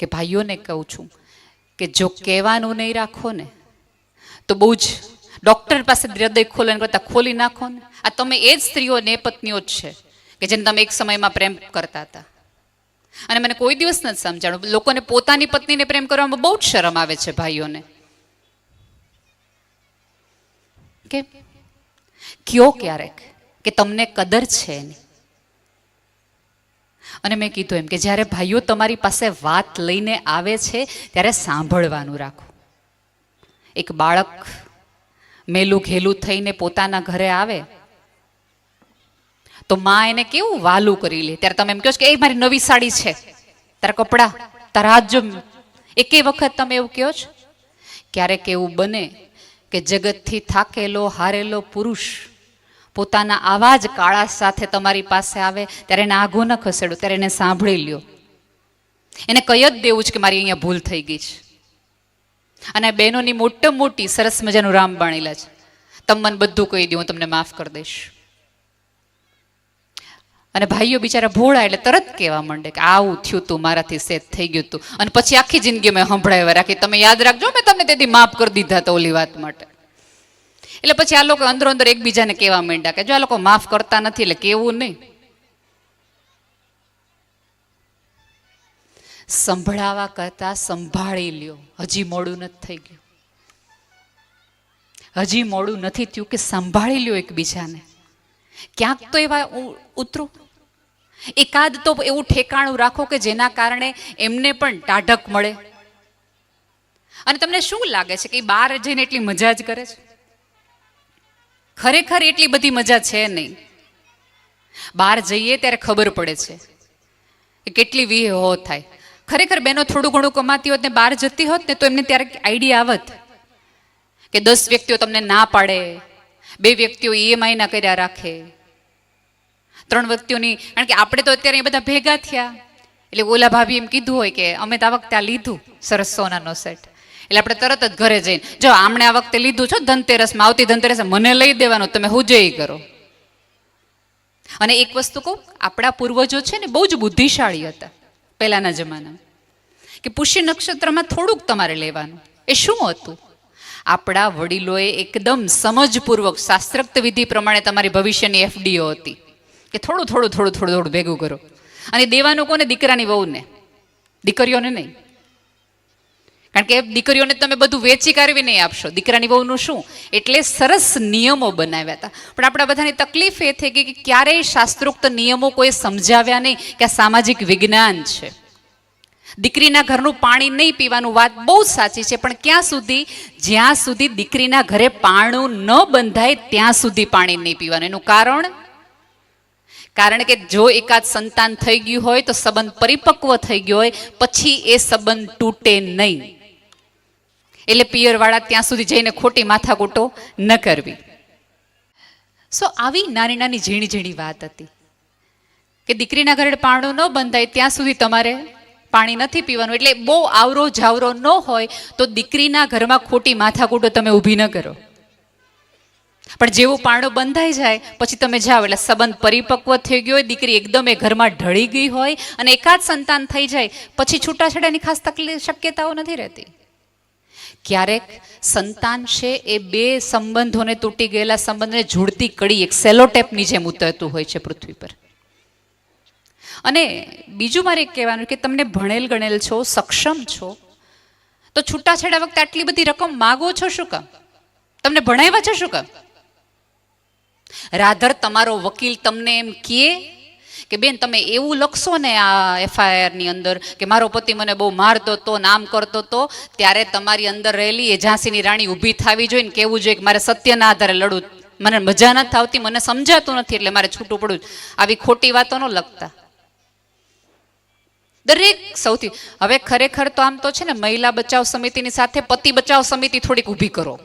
કે ભાઈઓને કહું છું કે જો કહેવાનું નહીં રાખો ને તો બહુ જ ડૉક્ટર પાસે હૃદય ખોલે કરતાં ખોલી નાખો ને આ તમે એ જ સ્ત્રીઓ ને પત્નીઓ જ છે કે જેને તમે એક સમયમાં પ્રેમ કરતા હતા. અને મને કોઈ દિવસ નથી સમજાણું. લોકોને પોતાની પત્નીને પ્રેમ કરવામાં બહુ જ શરમ આવે છે ભાઈઓને. કે કયો ક્યારેક? કે તમને કદર છે એની? અને મેં કીધું એમ કે જ્યારે ભાઈઓ તમારી પાસે વાત લઈને આવે છે, ત્યારે સાંભળવાનું રાખો. એક બાળક મેલું ઘેલું થઈને પોતાના ઘરે આવે, તો માં એને કેવું વાલું કરી લે? ત્યારે તમે એમ કહો કે, એ મારી નવી સાડી છે, તારા કપડાં, તારા હાથ જો એકે વખત તમે એવું કહો છો? ક્યારેક એવું બને કે જગતથી થાકેલો, હારેલો પુરુષ પોતાના આવા જ કાળા સાથે તમારી પાસે આવે, ત્યારે એને આઘો ન ખસેડો, ત્યારે એને સાંભળી લ્યો. એને કહી જ દેવું છે કે મારી અહીંયા ભૂલ થઈ ગઈ છે. અને બહેનોની મોટા મોટી સરસ મજાનું રામ બાણીલા છે. તમ મને બધું કહી દઉં હું તમને માફ કરી દઈશ. અને ભાઈઓ બિચારા ભોળા એટલે તરત કહેવા માંડે કે આવું થયું તું, મારાથી સેટ થઈ ગયું તું. અને પછી આખી જિંદગી મેં સંભળાવ્યા રાખી. તમે યાદ રાખજો, મેં તમને તેથી માફ કરી દીધા તો ઓલી વાત માટે. એટલે પછી આ લોકો અંદરો અંદર એકબીજાને કહેવા માંડ્યા કે જો આ લોકો માફ કરતા નથી એટલે કેવું નહીં? સંભળાવા કરતા સંભાળી લ્યો. હજી મોડું નથી થઈ ગયું. હજી મોડું નથી થયું કે સંભાળી લ્યો એકબીજાને. ક્યાંક તો એવા ઉતરો. એકાદ તો એવું ઠેકાણું રાખો કે જેના કારણે એમને પણ ટાઢક મળે. અને તમને શું લાગે છે કે બહાર જઈને એટલી મજા જ કરે છે? ખરેખર એટલી બધી મજા છે નહીં. બહાર જઈએ ત્યારે ખબર પડે છે કે કેટલી વી હો થાય. ખરેખર બેનો થોડું ઘણું કમાતી હોત ને બહાર જતી હોત ને તો એમને ત્યારે આઈડિયા આવત કે દસ વ્યક્તિઓ તમને ના પાડે, બે વ્યક્તિઓ ઈએમઆઈ ના કર્યા રાખે. ત્રણ વ્યક્તિઓની, કારણ કે આપણે તો અત્યારે એ બધા ભેગા થયા. એટલે ઓલા ભાભી એમ કીધું હોય કે અમે તો આ વખતે આ લીધું સરસ સોનાનો સેટ એટલે આપણે તરત જ ઘરે જઈને, જો આમણે આ વખતે લીધું છો ધનતેરસમાં, આવતી ધનતેરસ મને લઈ દેવાનું, તમે હુજે કરો. અને એક વસ્તુ કહું, આપણા પૂર્વજો છે ને બહુ જ બુદ્ધિશાળી હતા પહેલાના જમાનામાં. કે પુષ્ય નક્ષત્રમાં થોડુંક તમારે લેવાનું. એ શું હતું? આપણા વડીલોએ એકદમ સમજપૂર્વક શાસ્ત્રક્ત વિધિ પ્રમાણે તમારી ભવિષ્યની એફડીઓ હતી. કે થોડું થોડું થોડું થોડું થોડું ભેગું કરો. અને દેવાનું કોને? દીકરાની વહુને. દીકરીઓને નહીં. કારણ કે દીકરીઓને તમે બધું વેચી કાઢવી નહીં આપશો. દીકરાની વહુનું શું? એટલે સરસ નિયમો બનાવ્યા હતા. પણ આપણા બધાની તકલીફ એ થઈ ગઈ કે ક્યારેય શાસ્ત્રોક્ત નિયમો કોઈ સમજાવ્યા નહીં કે આ સામાજિક વિજ્ઞાન છે. દીકરીના ઘરનું પાણી નહીં પીવાનું વાત બહુ સાચી છે, પણ ક્યાં સુધી? જ્યાં સુધી દીકરીના ઘરે પાણું ન બંધાય, ત્યાં સુધી પાણી નહીં પીવાનું. એનું કારણ? કારણ કે જો એકાદ સંતાન થઈ ગયું હોય તો સંબંધ પરિપક્વ થઈ ગયો હોય, પછી એ સંબંધ તૂટે નહીં. એટલે પિયરવાળા ત્યાં સુધી જઈને ખોટી માથાકૂટો ન કરવી. સો આવી નાની નાની ઝીણી ઝીણી વાત હતી કે દીકરીના ઘરે પાણું ન બંધાય ત્યાં સુધી તમારે પાણી નથી પીવાનું. એટલે બહુ આવરો જાવરો ન હોય તો દીકરીના ઘરમાં ખોટી માથાકૂટો તમે ઊભી ન કરો. પણ જેવું પાણું બંધાઈ જાય, પછી તમે જાઓ. એટલે સંબંધ પરિપક્વ થઈ ગયો હોય, દીકરી એકદમ એ ઘરમાં ઢળી ગઈ હોય અને એકાદ સંતાન થઈ જાય, પછી છૂટાછેડાની ખાસ તકલીફ શક્યતાઓ નથી રહેતી. ક્યારેક સંતાન છે એ બે સંબંધોને તૂટી ગયેલા સંબંધને જોડતી કડી, એક સેલોટેપની જેમ ઉતરતું હોય છે પૃથ્વી પર. અને બીજું મારે કહેવાનું કે તમને ભણેલ ગણેલ છો, સક્ષમ છો, તો છૂટાછેડા વખતે આટલી બધી રકમ માગો છો શું કામ? તમને ભણાવ્યા છે શું કામ? રાધર, તમારો વકીલ તમને એમ કહે કે બેન, તમે એવું લખશો ને આ એફઆઈઆરની અંદર કે મારો પતિ મને બહુ મારતો તો, નામ કરતો તો, ત્યારે તમારી અંદર રહેલી એ ઝાંસીની રાણી ઊભી થવી જોઈએ ને કેવું જોઈએ કે મારે સત્યના આધારે લડવું. મને મજા નથી આવતી, મને સમજાતું નથી એટલે મારે છૂટું પડવું આવી ખોટી વાતો ન લખતા. દરેક સૌથી, હવે ખરેખર તો આમ તો છે ને મહિલા બચાવ સમિતિની સાથે પતિ બચાવ સમિતિ થોડીક ઊભી કરો.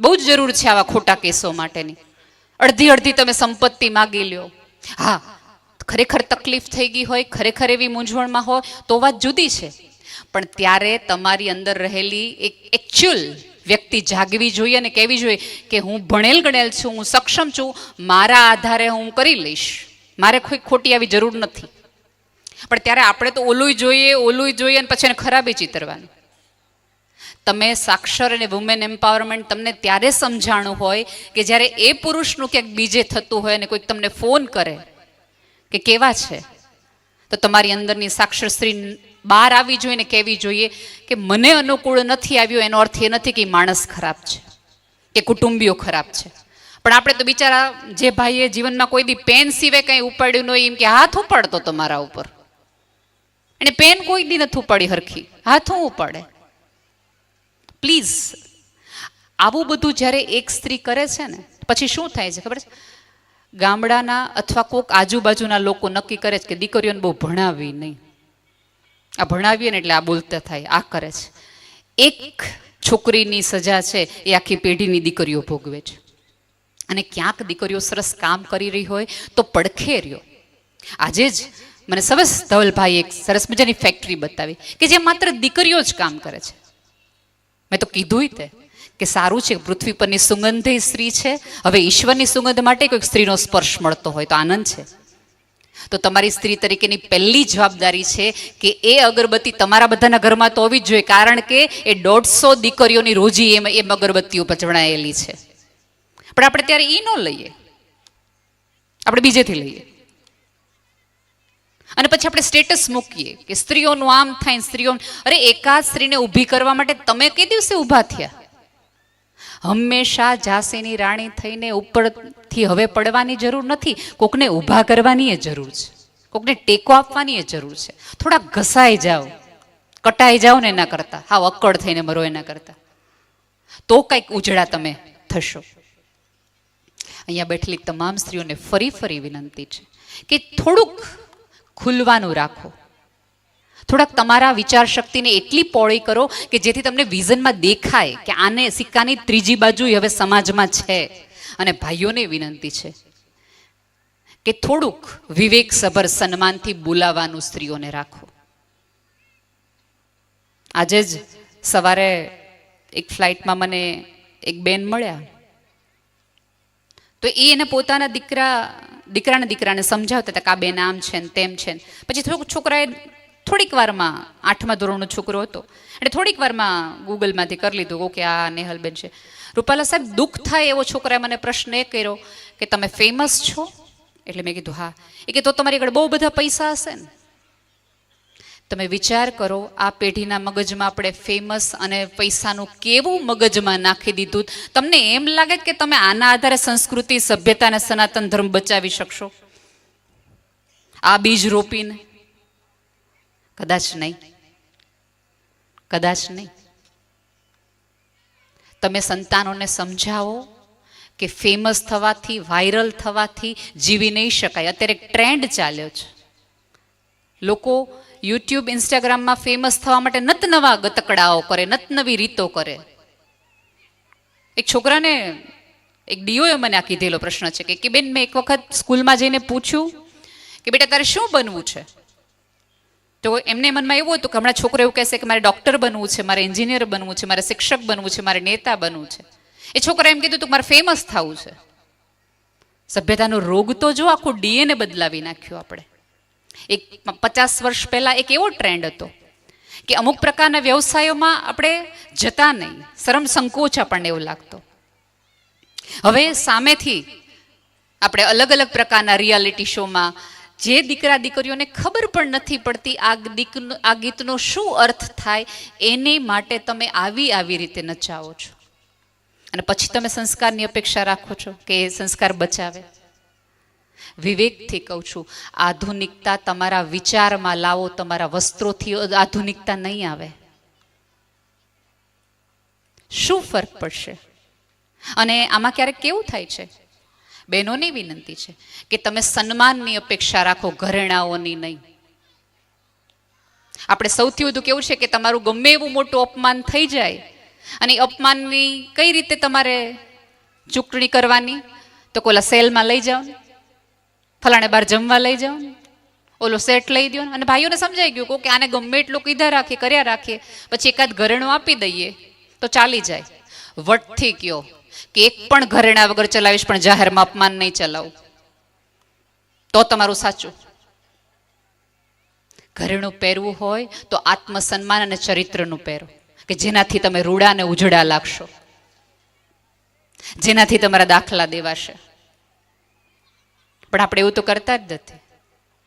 બહુ જ જરૂર છે આવા ખોટા કેસો માટેની. અડધી અડધી તમે સંપત્તિ માગી લ્યો. હા, ખરેખર તકલીફ થઈ ગઈ હોય, ખરેખર એવી મૂંઝવણમાં હોય, તો વાત જુદી છે. પણ ત્યારે તમારી અંદર રહેલી એક એકચ્યુઅલ વ્યક્તિ જાગવી જોઈએ અને કહેવી જોઈએ કે હું ભણેલ ગણેલ છું, હું સક્ષમ છું, મારા આધારે હું કરી લઈશ. મારે કોઈ ખોટી આવી જરૂર નથી. પણ ત્યારે આપણે તો ઓલુંય જોઈએ ઓલુંય જોઈએ અને પછી એને ખરાબી ચિતરવાનું. તમે સાક્ષર અને વુમેન એમ્પાવરમેન્ટ તમને ત્યારે સમજાણું હોય કે જ્યારે એ પુરુષનું ક્યાંક બીજે થતું હોય અને કોઈક તમને ફોન કરે કે કેવા છે? તો તમારી અંદરની સાક્ષર સ્ત્રી બહાર આવી જોઈએ ને કહેવી જોઈએ કે મને અનુકૂળ નથી આવ્યો, એનો અર્થ એ નથી કે માણસ ખરાબ છે, કે કુટુંબીઓ ખરાબ છે. પણ આપણે તો બિચારા જે ભાઈએ જીવનમાં કોઈ દી પેન સિવાય કંઈ ઉપાડ્યું ન હોય, એમ કે હાથ ઉપાડતો તમારા ઉપર. એને પેન કોઈ દી નથી ઉપાડી હરખી. હાથ હું ઉપાડે? પ્લીઝ, આવું બધું જ્યારે એક સ્ત્રી કરે છે ને, પછી શું થાય છે ખબર છે? ગામડાના અથવા કોક આજુબાજુના લોકો નક્કી કરે છે કે દીકરીઓને બહુ ભણાવી નહીં. આ ભણાવીએ ને એટલે આ બોલતા થાય, આ કરે છે. એક છોકરીની સજા છે, એ આખી પેઢીની દીકરીઓ ભોગવે છે. અને ક્યાંક દીકરીઓ સરસ કામ કરી રહી હોય તો પડખે રહ્યો. આજે જ મને સરસ ધવલભાઈ એક સરસ મજાની ફેક્ટરી બતાવી કે જે માત્ર દીકરીઓ જ કામ કરે છે. કીધું તે, કે સારું છે પૃથ્વી પરની સુગંધ સ્ત્રી છે. હવે ઈશ્વરની સુગંધ માટે કોઈક સ્ત્રીનો સ્પર્શ મળતો હોય તો આનંદ છે. તો તમારી સ્ત્રી તરીકેની પહેલી જવાબદારી છે કે એ અગરબત્તી તમારા બધાના ઘરમાં તો હોવી જ જોઈએ, કારણ કે એ દોઢસો દીકરીઓની રોજી એમ એમ અગરબત્તીઓ પચવણાયેલી છે. પણ આપણે ત્યારે એ ન લઈએ. આપણે બીજેથી લઈએ. અને પછી આપણે સ્ટેટસ મૂકીએ કે સ્ત્રીઓનું આમ થાય સ્ત્રીઓ અરે, એકાદ સ્ત્રીને ઊભી કરવા માટે તમે કઈ દિવસે ઊભા થયા? હંમેશા ઝાંસીની રાણી થઈને ઉપરથી હવે પડવાની જરૂર નથી. કોકને ઊભા કરવાની એ જરૂર છે. કોકને ટેકો આપવાની એ જરૂર છે. થોડા ઘસાઈ જાઓ. કટાઈ જાઓ ને એના કરતાં. હાવ અક્કડ થઈને મરો એના કરતાં. તો કંઈક ઉજળા તમે થશો. અહીંયા બેઠેલી તમામ સ્ત્રીઓને ફરી ફરી વિનંતી છે કે થોડુંક ખુલવાનું રાખો. થોડાક તમારા વિચાર શક્તિને એટલી પહોળી કરો કે જેથી તમને વિઝનમાં દેખાય કે આને સિક્કાની ત્રીજી બાજુ હવે સમાજમાં છે. અને ભાઈઓને વિનંતી છે કે થોડુંક વિવેકસભર સન્માનથી બોલાવાનું સ્ત્રીઓને રાખો. આજે જ સવારે એક ફ્લાઇટમાં મને એક બેન મળ્યા. તો એ એને પોતાના દીકરા, દીકરાના દીકરાને સમજાવતા હતા કે આ બેન આમ છે ને તેમ છે ને. પછી થોડુંક છોકરાએ થોડીક વારમાં, આઠમા ધોરણનો છોકરો હતો, એટલે થોડીક વારમાં ગૂગલમાંથી કરી લીધું, ઓકે, આ નેહલબેન છે. રૂપાલા સાહેબ દુઃખ થાય એવો છોકરાએ મને પ્રશ્ન એ કર્યો કે તમે ફેમસ છો? એટલે મેં કીધું, હા. એ કે તો તમારી આગળ બહુ બધા પૈસા હશે ને? તમે વિચાર કરો, આ પેઢીના મગજમાં આપણે ફેમસ અને પૈસાનું કેવું મગજમાં નાખી દીધું? તમને એમ લાગે કે તમે આના આધારે સંસ્કૃતિ, સભ્યતા અને સનાતન ધર્મ બચાવી શકશો? આ બીજ રોપીને? કદાચ નહીં. કદાચ નહીં. તમે સંતાનોને સમજાવો કે ફેમસ થવાથી વાયરલ થવાથી જીવી નહીં શકાય. અત્યારે ટ્રેન્ડ ચાલ્યો છે. લોકો યુટ્યુબ ઇન્સ્ટાગ્રામમાં ફેમસ થવા માટે નત નવા ગતકડાઓ કરે નત નવી રીતો કરે. એક છોકરાને એક ડીઓએ મને આ કીધેલો પ્રશ્ન છે કે, બેન મેં એક વખત સ્કૂલમાં જઈને પૂછ્યું કે બેટા તારે શું બનવું છે? તો એમને મનમાં એવું હતું કે હમણાં છોકરો એવું કહેશે કે મારે ડૉક્ટર બનવું છે મારે એન્જિનિયર બનવું છે મારે શિક્ષક બનવું છે મારે નેતા બનવું છે. એ છોકરા એમ કીધું તું મારે ફેમસ થવું છે. સભ્યતાનો રોગ તો જો આખું ડીએને બદલાવી નાખ્યું આપણે. એક પચાસ વર્ષ પહેલાં એક એવો ટ્રેન્ડ હતો કે અમુક પ્રકારના વ્યવસાયોમાં આપણે જતા નહીં. શરમ સંકોચ આપણને એવું લાગતો. હવે સામેથી આપણે અલગ અલગ પ્રકારના રિયાલિટી શોમાં જે દીકરા દીકરીઓને ખબર પણ નથી પડતી આ દીકનો આ ગીતનો શું અર્થ થાય, એને માટે તમે આવી આવી રીતે નચાવો છો. અને પછી તમે સંસ્કારની અપેક્ષા રાખો છો કે એ સંસ્કાર બચાવે. વિવેકથી કહું છું, આધુનિકતા તમારા વિચારમાં લાવો, તમારા વસ્ત્રોથી આધુનિકતા નહીં આવે. શું ફરક પડશે? અને આમાં ક્યારેક કેવું થાય છે? બહેનોની વિનંતી છે કે તમે સન્માનની અપેક્ષા રાખો, ઘરેણાઓની નહીં. આપણે સૌથી વધુ કેવું છે કે તમારું ગમે એવું મોટું અપમાન થઈ જાય અને અપમાનની કઈ રીતે તમારે ચૂકણી કરવાની? તો કોલા સેલમાં લઈ જાઓ ફલાણે બાર જમવા લઈ જાઓ ઓલો સેટ લઈ દો અને ભાઈઓને સમજાઈ ગયું કે આને ગમે એટલું કીધા રાખીએ, કર્યા રાખીએ, પછી એકાદ ઘરેણું આપી દઈએ, તો ચાલી જાય. વટથી કયો કે એક પણ ઘરેણા વગર ચલાવીશ, પણ જાહેરમાં અપમાન નહીં ચલાવું. તો તમારું સાચું. ઘરેણું પહેરવું હોય તો આત્મસન્માન અને ચરિત્રનું પહેરો. કે જેનાથી તમે રૂડા અને ઉજળા લાગશો. જેનાથી તમારા દાખલા દેવાશે. પણ આપણે એવું તો કરતા જ નથી.